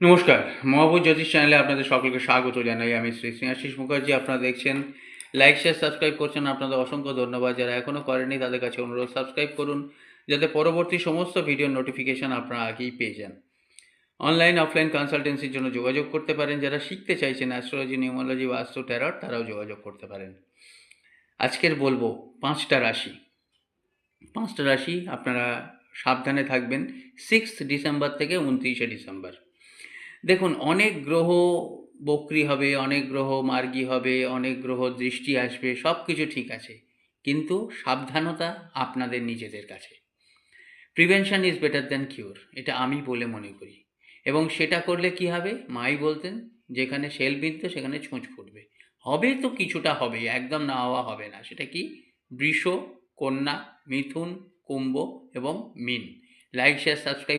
নমস্কার মহাবুজ জ্যোতিষ চ্যানেলে আপনাদের সকলকে স্বাগত জানাই। আমি শ্রী স্নেহাশিস মুখার্জি, আপনারা দেখছেন লাইক শেয়ার সাবস্ক্রাইব করছেন। আপনাদের অসংখ্য ধন্যবাদ। যারা এখনও করেনি তাদের কাছে অনুরোধ সাবস্ক্রাইব করুন, যাতে পরবর্তী সমস্ত ভিডিও নোটিফিকেশান আপনারা আগেই পেয়ে যান। অনলাইন অফলাইন কনসালটেন্সির জন্য যোগাযোগ করতে পারেন। যারা শিখতে চাইছেন অ্যাস্ট্রোলজি নিউমোলজি বাস্তু ট্যারট তারাও যোগাযোগ করতে পারেন। আজকের বলব, পাঁচটা রাশি। পাঁচটা রাশি আপনারা সাবধানে থাকবেন। সিক্স ডিসেম্বর থেকে উনত্রিশে ডিসেম্বর দেখুন, অনেক গ্রহ বক্রি হবে, অনেক গ্রহ মার্গী হবে, অনেক গ্রহ দৃষ্টি আসবে সব কিছু ঠিক আছে। কিন্তু সাবধানতা আপনাদের নিজেদের কাছে। Prevention is better than cure এটা আমি বলে মনে করি। এবং সেটা করলে কি হবে? মাই বলতেন, যেখানে সেল বিনতে সেখানে ছুঁচ ফুটবে। হবে তো কিছুটা হবে, একদম না হওয়া হবে না। সেটা কি? বৃষ, কন্যা, মিথুন, কুম্ভ এবং মিন। Like share subscribe